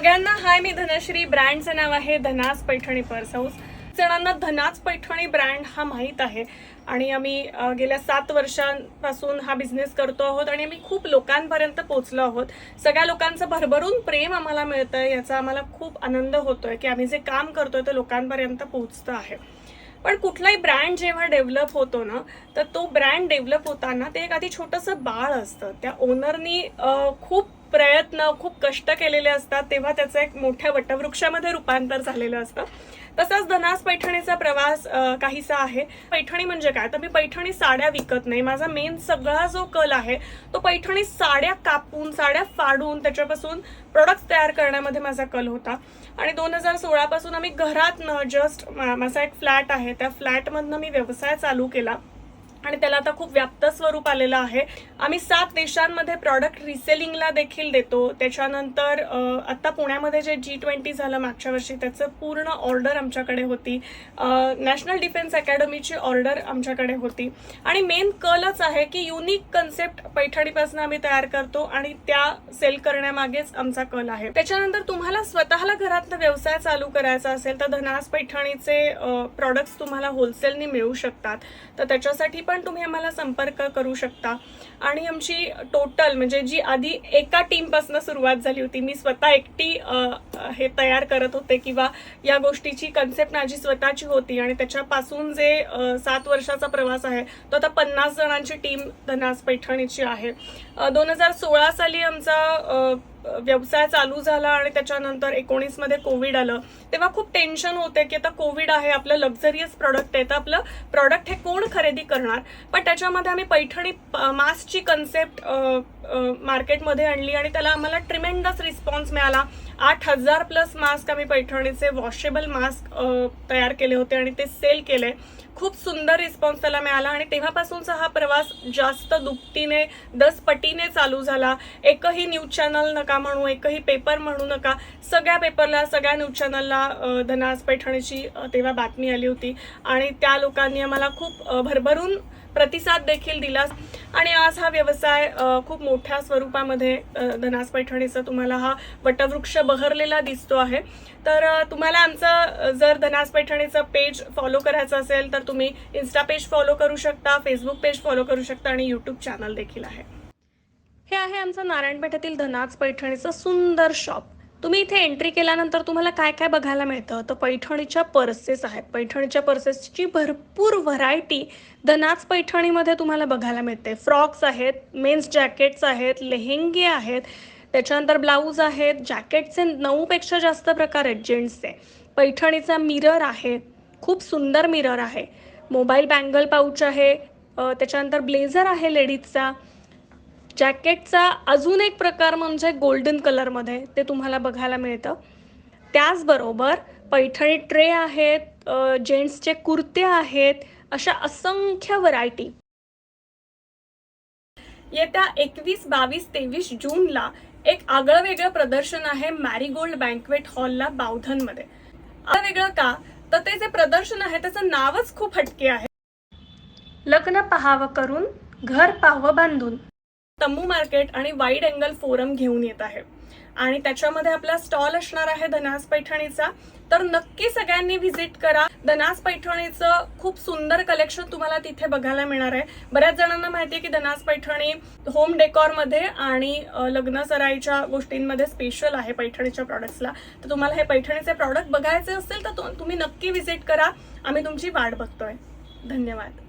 सगळ्यांना हाय मी धनश्री. ब्रँडचं नाव आहे Dhanas Paithani purse house. जणांना धनाज पैठणी ब्रँड हा माहीत आहे. आणि आम्ही गेल्या सात वर्षांपासून हा बिझनेस करतो आहोत आणि आम्ही खूप लोकांपर्यंत पोचलो आहोत. सगळ्या लोकांचं भरभरून प्रेम आम्हाला मिळतं याचा आम्हाला खूप आनंद होतोय की आम्ही जे काम करतोय ते लोकांपर्यंत पोहोचतं आहे. पण कुठलाही ब्रँड जेव्हा डेव्हलप होतो ना तर तो ब्रँड डेव्हलप होताना ते एक आधी छोटंसं बाळ असतं. त्या ओनरनी खूप प्रयत्न खूप कष्ट केलेले असतात तेव्हा त्याचं एक मोठ्या वटवृक्षामध्ये रूपांतर झालेलं असतं. तसाच धनास पैठणीचा प्रवास काहीसा आहे. पैठणी म्हणजे काय? तर मी पैठणी साड्या विकत नाही. माझा मेन सगळा जो कल आहे तो पैठणी साड्या कापून साड्या फाडून त्याच्यापासून प्रोडक्ट्स तयार करण्यामध्ये माझा कल होता. आणि दोन हजार सोळापासून आम्ही घरातनं जस्ट माझा एक फ्लॅट आहे. त्या फ्लॅटमधनं मी व्यवसाय चालू केला. आणि त्याला आता खूप व्याप्त स्वरूप आलेलं आहे. आम्ही सात देशांमध्ये प्रॉडक्ट रिसेलिंगला देखील देतो. त्याच्यानंतर आत्ता पुण्यामध्ये जे जी ट्वेंटी झालं मागच्या वर्षी त्याचं पूर्ण ऑर्डर आमच्याकडे होती. नॅशनल डिफेन्स अकॅडमीची ऑर्डर आमच्याकडे होती. आणि मेन कलच आहे की युनिक कन्सेप्ट पैठणीपासून आम्ही तयार करतो आणि त्या सेल करण्यामागेच आमचा कल आहे. त्याच्यानंतर तुम्हाला स्वतःला घरातनं व्यवसाय चालू करायचा असेल तर धनास पैठणीचे प्रॉडक्ट्स तुम्हाला होलसेलनी मिळू शकतात. तर त्याच्यासाठी पण तुम्ही आम्हाला संपर्क करू शकता. आणि आमची टोटल म्हणजे जी आधी एका टीमपासून सुरुवात झाली होती मी स्वतः एकटी हे तयार करत होते किंवा या गोष्टीची कन्सेप्ट माझी स्वतःची होती आणि त्याच्यापासून जे सात वर्षाचा प्रवास आहे तो आता पन्नास जणांची टीम धनास पैठणीची आहे दोन हजार सोळा साली आमचा व्यवसाय चालू झाला आणि त्याच्यानंतर एकोणीसमध्ये कोविड आलं. तेव्हा खूप टेन्शन होते की आता कोविड आहे आपलं लक्झरियस प्रॉडक्ट आहे तर आपलं प्रॉडक्ट हे कोण खरेदी करणार? पण त्याच्यामध्ये आम्ही पैठणी मास्कची कन्सेप्ट मार्केटमध्ये आणली आणि त्याला आम्हाला ट्रिमेंडस रिस्पॉन्स मिळाला. आठ हजार प्लस मास्क आम्ही पैठणीचे वॉशेबल मास्क तयार केले होते आणि ते सेल केले. खूप सुंदर रिस्पॉन्स त्याला मिळाला आणि तेव्हापासूनचा हा प्रवास जास्त दुपटीने दसपटीने चालू झाला. एकही न्यूज चॅनल नका म्हणू एकही पेपर म्हणू नका. सगळ्या पेपरला सगळ्या न्यूज चॅनलला धनास पैठणीची तेव्हा बातमी आली होती. आणि त्या लोकांनी आम्हाला खूप भरभरून प्रतिसाद देखील दिला आणि आज हा व्यवसाय खूप मोठ्या स्वरूपामध्ये धनास पैठणीचा तुम्हाला हा वटवृक्ष बहरलेला दिसतो आहे. तर तुम्हाला आमचं जर धनास पैठणीचं पेज फॉलो करायचं असेल तर तुम्ही इन्स्टा पेज फॉलो करू शकता फेसबुक पेज फॉलो करू शकता आणि यूट्यूब चॅनल देखील आहे. हे आहे आमचं नारायणपेठेतील धनाज पैठणीचं सुंदर शॉप. तुम्ही इथे एंट्री केल्यानंतर तुम्हाला काय काय बघायला मिळतं? तर पैठणीच्या पर्सेस आहेत. पैठणीच्या पर्सेसची भरपूर व्हरायटी धनाज पैठणीमध्ये तुम्हाला बघायला मिळते. फ्रॉक्स आहेत मेन्स जॅकेट्स आहेत लेहेंगे आहेत त्याच्यानंतर ब्लाऊज आहेत जॅकेटचे नऊपेक्षा जास्त प्रकार आहेत जेंट्सचे पैठणीचा मिरर आहे खूप सुंदर मिरर आहे. मोबाईल बँगल पाऊच आहे त्याच्यानंतर ब्लेझर आहे लेडीजचा जॅकेटचा अजून एक प्रकार म्हणजे गोल्डन कलरमध्ये ते तुम्हाला बघायला मिळतं. त्याचबरोबर पैठणी ट्रे आहेत जेंट्सचे कुर्ते आहेत अशा असंख्य व्हरायटी. येत्या एकवीस बावीस तेवीस जूनला एक आगळं वेगळं प्रदर्शन आहे मॅरीगोल्ड बँकवेट हॉलला बावधनमध्ये. आगळं वेगळं का? तर ते जे प्रदर्शन आहे त्याचं नावच खूप हटके आहे. लग्न पहावं करून घर पाहावं बांधून. तंबू मार्केट आणि वाईड अँगल फोरम घेऊन येत आहे. आणि त्याच्यामध्ये आपला स्टॉल असणार आहे धनास पैठणीचा. तर नक्की सगळ्यांनी व्हिजिट करा. धनास पैठणीचं खूप सुंदर कलेक्शन तुम्हाला तिथे बघायला मिळणार आहे. बऱ्याच जणांना माहिती आहे की धनास पैठणी होम डेकॉरमध्ये आणि लग्न सराईच्या गोष्टींमध्ये स्पेशल आहे पैठणीच्या प्रॉडक्ट्सला तर तुम्हाला हे पैठणीचे प्रॉडक्ट बघायचे असेल तर तुम्ही नक्की व्हिजिट करा. आम्ही तुमची वाट बघतोय. धन्यवाद.